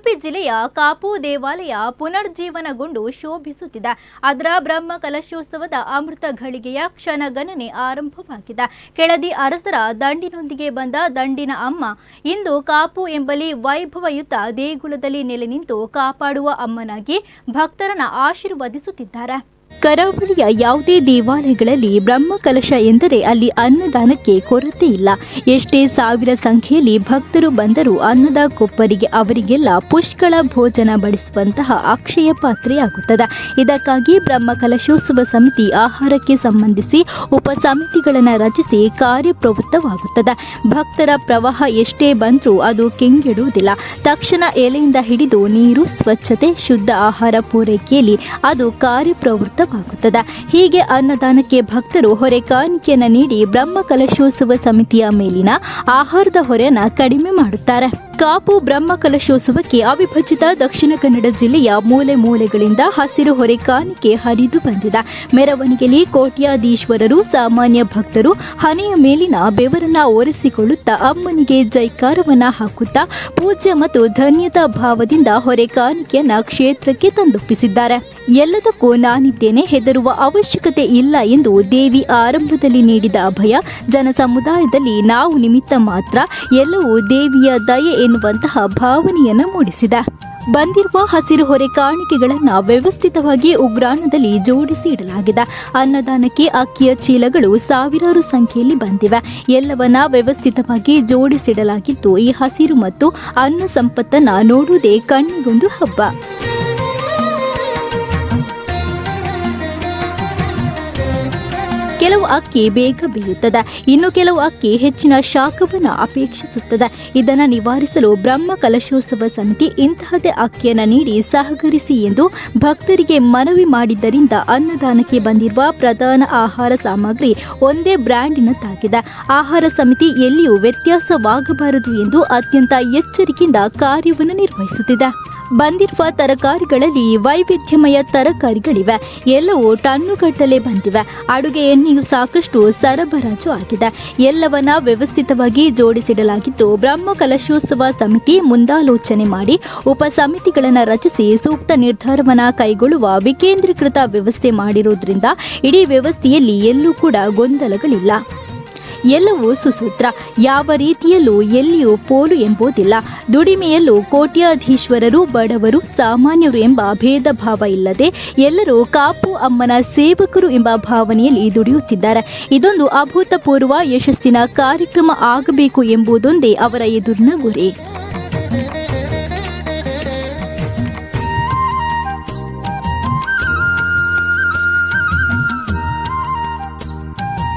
ಉಡುಪಿ ಜಿಲ್ಲೆಯ ಕಾಪು ದೇವಾಲಯ ಪುನರ್ಜೀವನಗೊಂಡು ಶೋಭಿಸುತ್ತಿದೆ. ಅದರ ಬ್ರಹ್ಮ ಕಲಶೋತ್ಸವದ ಅಮೃತ ಘಳಿಗೆಯ ಕ್ಷಣಗಣನೆ ಆರಂಭವಾಗಿದೆ. ಕೆಳದಿ ಅರಸರ ದಂಡಿನೊಂದಿಗೆ ಬಂದ ದಂಡಿನ ಅಮ್ಮ ಇಂದು ಕಾಪು ಎಂಬಲ್ಲಿ ವೈಭವಯುತ ದೇಗುಲದಲ್ಲಿ ನೆಲೆ ನಿಂತು ಕಾಪಾಡುವ ಅಮ್ಮನಾಗಿ ಭಕ್ತರನ್ನ ಆಶೀರ್ವದಿಸುತ್ತಿದ್ದಾರೆ. ಕರಾವಳಿಯ ಯಾವುದೇ ದೇವಾಲಯಗಳಲ್ಲಿ ಬ್ರಹ್ಮ ಕಲಶ ಎಂದರೆ ಅಲ್ಲಿ ಅನ್ನದಾನಕ್ಕೆ ಕೊರತೆ ಇಲ್ಲ. ಎಷ್ಟೇ ಸಾವಿರ ಸಂಖ್ಯೆಯಲ್ಲಿ ಭಕ್ತರು ಬಂದರೂ ಅನ್ನದ ಕೊಪ್ಪರಿಗೆ ಅವರಿಗೆಲ್ಲ ಪುಷ್ಕಳ ಭೋಜನ ಬಡಿಸುವಂತಹ ಅಕ್ಷಯ ಪಾತ್ರೆಯಾಗುತ್ತದೆ. ಇದಕ್ಕಾಗಿ ಬ್ರಹ್ಮ ಕಲಶೋತ್ಸವ ಸಮಿತಿ ಆಹಾರಕ್ಕೆ ಸಂಬಂಧಿಸಿ ಉಪ ಸಮಿತಿಗಳನ್ನು ರಚಿಸಿ ಕಾರ್ಯಪ್ರವೃತ್ತವಾಗುತ್ತದೆ. ಭಕ್ತರ ಪ್ರವಾಹ ಎಷ್ಟೇ ಬಂದರೂ ಅದು ಕೆಂಗೆಡುವುದಿಲ್ಲ. ತಕ್ಷಣ ಎಲೆಯಿಂದ ಹಿಡಿದು ನೀರು, ಸ್ವಚ್ಛತೆ, ಶುದ್ಧ ಆಹಾರ ಪೂರೈಕೆಯಲ್ಲಿ ಅದು ಕಾರ್ಯಪ್ರವೃತ್ತವಾಗುತ್ತದೆ ಹೀಗೆ ಅನ್ನದಾನಕ್ಕೆ ಭಕ್ತರು ಹೊರೆ ಕಾಣಿಕೆಯನ್ನು ನೀಡಿ ಬ್ರಹ್ಮ ಕಲಶೋತ್ಸವ ಸಮಿತಿಯ ಮೇಲಿನ ಆಹಾರದ ಹೊರೆಯನ್ನು ಕಡಿಮೆ ಮಾಡುತ್ತಾರೆ. ಕಾಪು ಬ್ರಹ್ಮ ಕಲಶೋತ್ಸವಕ್ಕೆ ಅವಿಭಜಿತ ದಕ್ಷಿಣ ಕನ್ನಡ ಜಿಲ್ಲೆಯ ಮೂಲೆ ಮೂಲೆಗಳಿಂದ ಹಸಿರು ಹೊರೆ ಕಾಣಿಕೆ ಹರಿದು ಬಂದಿದೆ. ಮೆರವಣಿಗೆಯಲ್ಲಿ ಕೋಟ್ಯಾಧೀಶ್ವರರು, ಸಾಮಾನ್ಯ ಭಕ್ತರು, ಹನೆಯ ಮೇಲಿನ ಬೆವರನ್ನ ಒರೆಸಿಕೊಳ್ಳುತ್ತಾ ಅಮ್ಮನಿಗೆ ಜೈಕಾರವನ್ನ ಹಾಕುತ್ತಾ ಪೂಜ್ಯ ಮತ್ತು ಧನ್ಯತಾ ಭಾವದಿಂದ ಹೊರೆ ಕಾಣಿಕೆಯನ್ನ ಕ್ಷೇತ್ರಕ್ಕೆ ತಂದೊಪ್ಪಿಸಿದ್ದಾರೆ. ಎಲ್ಲದಕ್ಕೂ ನಾನಿದ್ದೇನೆ, ಹೆದರುವ ಅವಶ್ಯಕತೆ ಇಲ್ಲ ಎಂದು ದೇವಿ ಆರಂಭದಲ್ಲಿ ನೀಡಿದ ಅಭಯ ಜನ ಸಮುದಾಯದಲ್ಲಿ ನಾವು ನಿಮಿತ್ತ ಮಾತ್ರ ಎಲ್ಲವೂ ದೇವಿಯ ದಯೆ ಎನ್ನುವಂತಹ ಭಾವನೆಯನ್ನು ಮೂಡಿಸಿದ. ಬಂದಿರುವ ಹಸಿರು ಹೊರೆ ಕಾಣಿಕೆಗಳನ್ನು ವ್ಯವಸ್ಥಿತವಾಗಿ ಉಗ್ರಾಣದಲ್ಲಿ ಜೋಡಿಸಿ ಇಡಲಾಗಿದೆ. ಅನ್ನದಾನಕ್ಕೆ ಅಕ್ಕಿಯ ಚೀಲಗಳು ಸಾವಿರಾರು ಸಂಖ್ಯೆಯಲ್ಲಿ ಬಂದಿವೆ. ಎಲ್ಲವನ್ನ ವ್ಯವಸ್ಥಿತವಾಗಿ ಜೋಡಿಸಿಡಲಾಗಿದ್ದು, ಈ ಹಸಿರು ಮತ್ತು ಅನ್ನ ಸಂಪತ್ತನ್ನ ನೋಡುವುದೇ ಕಣ್ಣಿಗೊಂದು ಹಬ್ಬ. ಕೆಲವು ಅಕ್ಕಿ ಬೇಗ ಬೇಯುತ್ತದೆ. ಇನ್ನು ಕೆಲವು ಅಕ್ಕಿ ಹೆಚ್ಚಿನ ಶಾಖವನ್ನು ಅಪೇಕ್ಷಿಸುತ್ತದೆ. ಇದನ್ನು ನಿವಾರಿಸಲು ಬ್ರಹ್ಮ ಕಲಶೋತ್ಸವ ಸಮಿತಿ ಇಂತಹದೇ ಅಕ್ಕಿಯನ್ನು ನೀಡಿ ಸಹಕರಿಸಿ ಎಂದು ಭಕ್ತರಿಗೆ ಮನವಿ ಮಾಡಿದ್ದರಿಂದ ಅನ್ನದಾನಕ್ಕೆ ಬಂದಿರುವ ಪ್ರಧಾನ ಆಹಾರ ಸಾಮಗ್ರಿ ಒಂದೇ ಬ್ರ್ಯಾಂಡಿನದ್ದಾಗಿದೆ ಆಹಾರ ಸಮಿತಿ ಎಲ್ಲಿಯೂ ವ್ಯತ್ಯಾಸವಾಗಬಾರದು ಎಂದು ಅತ್ಯಂತ ಎಚ್ಚರಿಕೆಯಿಂದ ಕಾರ್ಯವನ್ನು ನಿರ್ವಹಿಸುತ್ತಿದೆ. ಬಂದಿರುವ ತರಕಾರಿಗಳಲ್ಲಿ ವೈವಿಧ್ಯಮಯ ತರಕಾರಿಗಳಿವೆ. ಎಲ್ಲವೂ ಟನ್ನುಗಟ್ಟಲೆ ಬಂದಿವೆ. ಅಡುಗೆ ಎಣ್ಣೆಯು ಸಾಕಷ್ಟು ಸರಬರಾಜು ಆಗಿದೆ. ಎಲ್ಲವನ್ನ ವ್ಯವಸ್ಥಿತವಾಗಿ ಜೋಡಿಸಿಡಲಾಗಿದ್ದು ಬ್ರಹ್ಮ ಕಲಶೋತ್ಸವ ಸಮಿತಿ ಮುಂದಾಲೋಚನೆ ಮಾಡಿ, ಉಪ ಸಮಿತಿಗಳನ್ನು ರಚಿಸಿ ಸೂಕ್ತ ನಿರ್ಧಾರವನ್ನು ಕೈಗೊಳ್ಳುವ ವಿಕೇಂದ್ರೀಕೃತ ವ್ಯವಸ್ಥೆ ಮಾಡಿರುವುದರಿಂದ ಇಡೀ ವ್ಯವಸ್ಥೆಯಲ್ಲಿ ಎಲ್ಲೂ ಕೂಡ ಗೊಂದಲಗಳಿಲ್ಲ. ಎಲ್ಲವೂ ಸುಸೂತ್ರ. ಯಾವ ರೀತಿಯಲ್ಲೂ ಎಲ್ಲಿಯೂ ಪೋಲು ಎಂಬುದಿಲ್ಲ. ದುಡಿಮೆಯಲ್ಲೂ ಕೋಟ್ಯಾಧೀಶ್ವರರು, ಬಡವರು, ಸಾಮಾನ್ಯರು ಎಂಬ ಭೇದ ಭಾವ ಇಲ್ಲದೆ ಎಲ್ಲರೂ ಕಾಪು ಅಮ್ಮನ ಸೇವಕರು ಎಂಬ ಭಾವನೆಯಲ್ಲಿ ದುಡಿಯುತ್ತಿದ್ದಾರೆ. ಇದೊಂದು ಅಭೂತಪೂರ್ವ ಯಶಸ್ಸಿನ ಕಾರ್ಯಕ್ರಮ ಆಗಬೇಕು ಎಂಬುದೊಂದೇ ಅವರ ಎದುರಿನ ಗುರಿ.